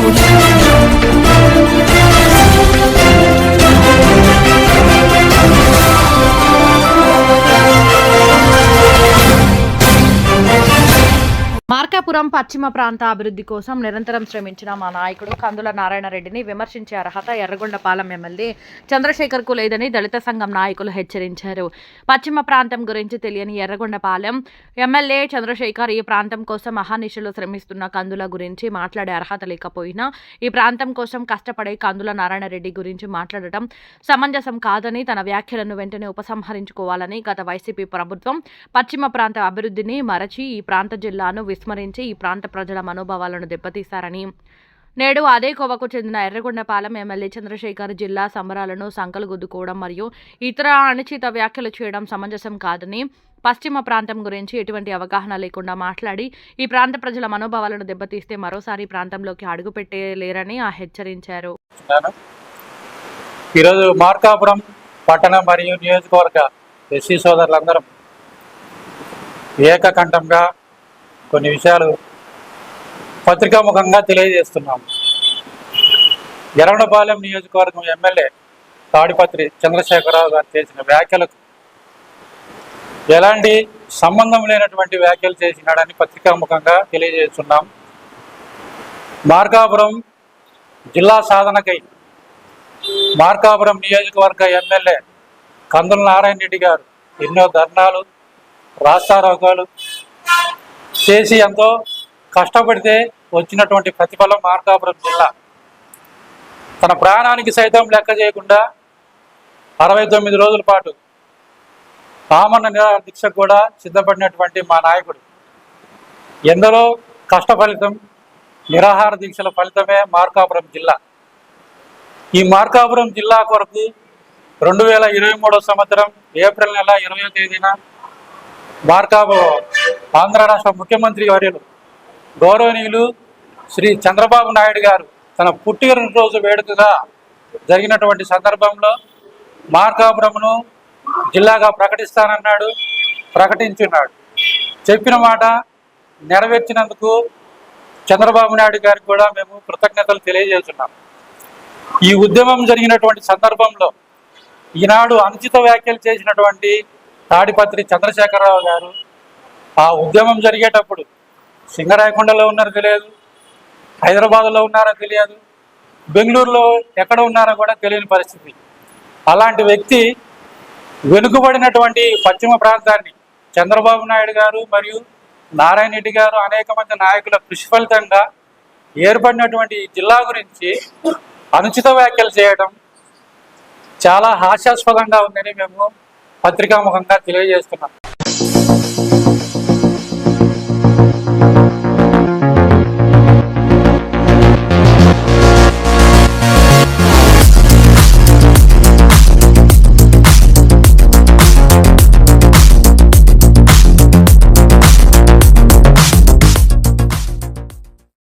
Música Markapuram పశ్చిమ ప్రాంత అభివృద్ధి కోసం నిరంతరం శ్రమించిన మా నాయకుడు కందుల నారాయణ రెడ్డిని విమర్శించే అర్హత ఎర్రగొండపాలెం ఎమ్మెల్యే చంద్రశేఖర్కు లేదని దళిత సంఘం నాయకులు హెచ్చరించారు. పశ్చిమ ప్రాంతం గురించి తెలియని ఎర్రగొండపాలెం ఎమ్మెల్యే చంద్రశేఖర్ ఈ ప్రాంతం కోసం మహానిశలు శ్రమిస్తున్న కందుల గురించి మాట్లాడే అర్హత లేకపోయినా ఈ ప్రాంతం కోసం కష్టపడే కందుల నారాయణ రెడ్డి గురించి మాట్లాడటం సమంజసం కాదని తన వ్యాఖ్యలను వెంటనే ఉపసంహరించుకోవాలని గత వైసీపీ ప్రభుత్వం పశ్చిమ ప్రాంత అభివృద్ధిని మరచి ఈ ప్రాంత జిల్లాను విస్మరించి ఈ ప్రాంత ప్రజల మనోభావాలను దెబ్బతీస్తారని నేడు అదే కోవకు చెందిన ఎర్రగొండపాలెం ఎమ్మెల్యే చంద్రశేఖర్ జిల్లా సంబరాలను సంకలు గుద్దుకోవడం మరియు ఇతర అనుచిత వ్యాఖ్యలు చేయడం సమంజసం కాదని పశ్చిమ ప్రాంతం గురించి ఎటువంటి అవగాహన లేకుండా మాట్లాడి ఈ ప్రాంత ప్రజల మనోభావాలను దెబ్బతీస్తే మరోసారి ప్రాంతంలోకి అడుగుపెట్టలేరని ఆ హెచ్చరించారు. ఈరోజు మార్కాపురం పట్టణ మరియు నియోజకవర్గ ఎస్సీ సోదరులందరం ఏకకంఠంగా కొన్ని విషయాలు పత్రికాముఖంగా తెలియజేస్తున్నాము. ఎర్రగొండపాలెం నియోజకవర్గం ఎమ్మెల్యే తాడిపత్రి చంద్రశేఖరరావు గారు చేసిన వ్యాఖ్యలకు ఎలాంటి సంబంధం లేనటువంటి వ్యాఖ్యలు చేసినాడని పత్రికాముఖంగా తెలియజేస్తున్నాం. మార్కాపురం జిల్లా సాధనకై మార్కాపురం నియోజకవర్గ ఎమ్మెల్యే కందుల నారాయణ రెడ్డి గారు ఎన్నో ధర్నాలు రాస్తారోకాలు చేసి ఎంతో కష్టపడితే వచ్చినటువంటి ప్రతిఫలం మార్కాపురం జిల్లా. తన ప్రాణానికి సైతం లెక్క చేయకుండా అరవై తొమ్మిది రోజుల పాటు రామన్న నిరాహార దీక్ష కూడా సిద్ధపడినటువంటి మా నాయకుడు. ఎందరో కష్ట ఫలితం నిరాహార దీక్షల ఫలితమే మార్కాపురం జిల్లా. ఈ మార్కాపురం జిల్లా కొరకు రెండు వేల ఇరవై మూడో సంవత్సరం ఏప్రిల్ నెల ఇరవై తేదీన మార్కాపురం ఆంధ్ర రాష్ట్ర ముఖ్యమంత్రి వర్యులు గౌరవనీయులు శ్రీ చంద్రబాబు నాయుడు గారు తన పుట్టినరోజు వేడుకగా జరిగినటువంటి సందర్భంలో మార్కాపురమును జిల్లాగా ప్రకటిస్తానన్నాడు ప్రకటించున్నాడు. చెప్పిన మాట నెరవేర్చినందుకు చంద్రబాబు నాయుడు గారికి కూడా మేము కృతజ్ఞతలు తెలియజేస్తున్నాం. ఈ ఉద్యమం జరిగినటువంటి సందర్భంలో ఈనాడు అనుచిత వ్యాఖ్యలు చేసినటువంటి తాడిపత్రి చంద్రశేఖరరావు గారు ఆ ఉద్యమం జరిగేటప్పుడు సింగరాయకొండలో ఉన్నారో తెలియదు హైదరాబాద్లో ఉన్నారో తెలియదు బెంగళూరులో ఎక్కడ ఉన్నారో కూడా తెలియని పరిస్థితి. అలాంటి వ్యక్తి వెనుకబడినటువంటి పశ్చిమ ప్రాంతాన్ని చంద్రబాబు నాయుడు గారు మరియు నారాయణ రెడ్డి గారు అనేక మంది నాయకుల కృషి ఫలితంగా ఏర్పడినటువంటి జిల్లా గురించి అనుచిత వ్యాఖ్యలు చేయడం చాలా హాస్యాస్పదంగా ఉందని మేము పత్రికాముఖంగా తెలియజేస్తున్నాం.